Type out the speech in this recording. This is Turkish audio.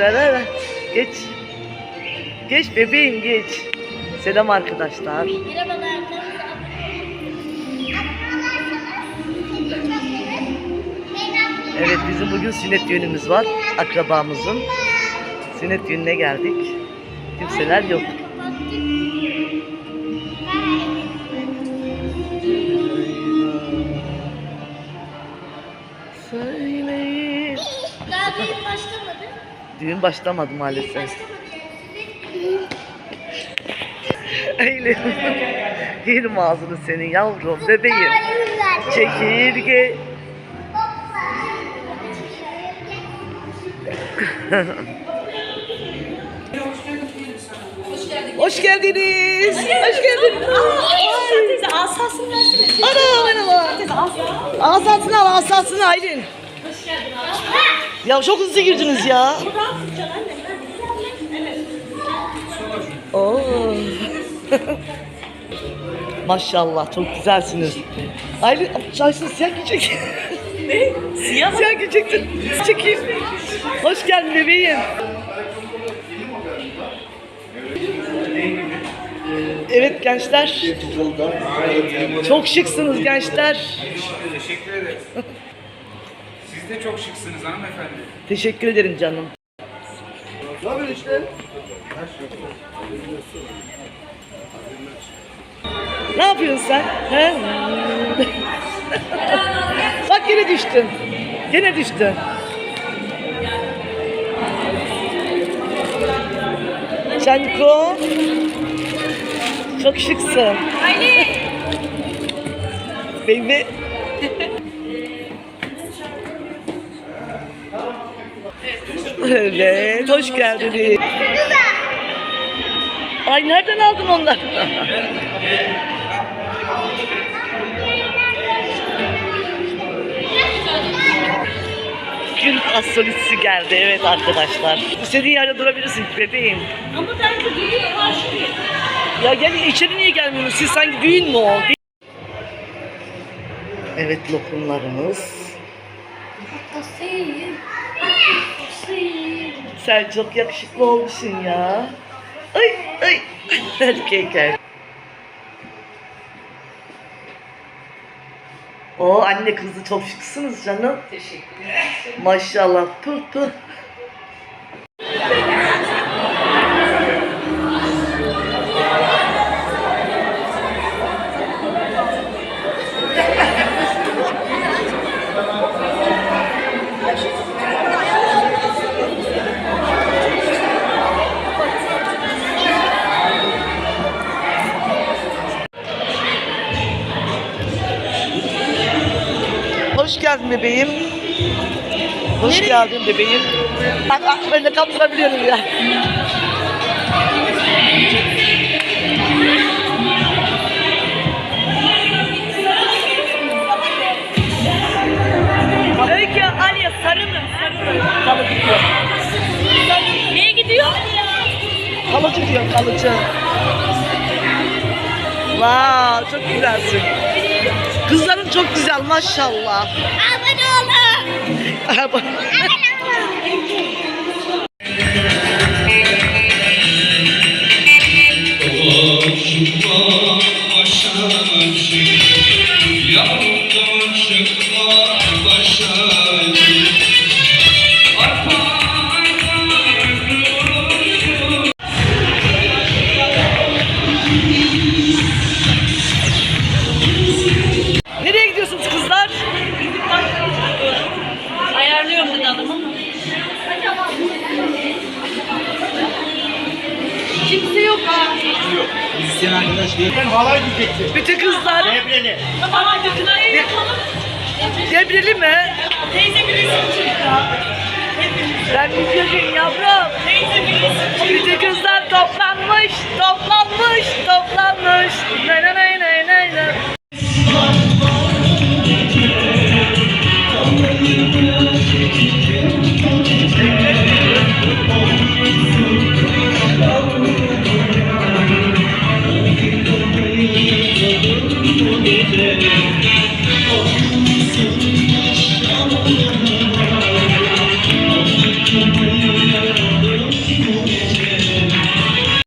Ver. Geç. Geç bebeğim geç. Selam arkadaşlar. Merhabalar. Evet bizim bugün sünnet düğünümüz var. Akrabamızın. Sünnet düğününe geldik. Kimseler yok. Söyleyin. Daha düğün başlamadı. Düğün başlamadı maalesef. Öyle. Yerim ağzını senin yavrum bebeğim. Çekirge. Hoş geldiniz. Hoş geldiniz. Asasını versene. Ana merhaba. Asasını al asasını Aylin. Ya çok hızlı girdiniz ya. Oo. Maşallah çok güzelsiniz. Aylin çaysın siyah giyecek. Ne? Siyah mı? siyah giyecektin. Çekil. Hoş geldin bebeğim. Evet gençler. Çok şıksınız gençler. Teşekkür ederiz. Siz de çok şıksınız hanımefendi. Teşekkür ederim canım. Ne yapıyorsun sen? He? Bak yine düştün. Gene düştün. Canko. Çok şıksın. Ali. Baby. Evet, hoş geldiniz. Ay nereden aldın onları? Gün astrolojisi geldi evet arkadaşlar. İstediğin yerde durabilirsin bebeğim. Ama de düğün karşıyım. Ya gel içeri niye gelmiyorsunuz? Siz sanki düğün mü o? Evet lokumlarımız. Sen çok yakışıklı olmuşsun ya. Ay ay. Erkek erkek. O anne kızı çok şıksınız canım. Teşekkür ederim. Maşallah. Pıh pıh. Hoş geldin bebeğim. Hoş geldin bebeğim. Bak ben de kaptırabiliyorum ya. Öykü Aliye sarılın sarılın. Kalıcı diyor. Niye gidiyor? Kalıcı diyor kalıcı. Wow, çok güzelsin. Mashallah. Kimse yok ha. Müzisyen arkadaş değil. Ben halay diyecektim. Bütün kızlar Devreli. Tamam kınayı yapalım. debreli mi? Teyze bir resim. Ben videocuyum yavrum. Teyze bir resim. Bütün kızlar toplanmış, toplanmış, toplanmış.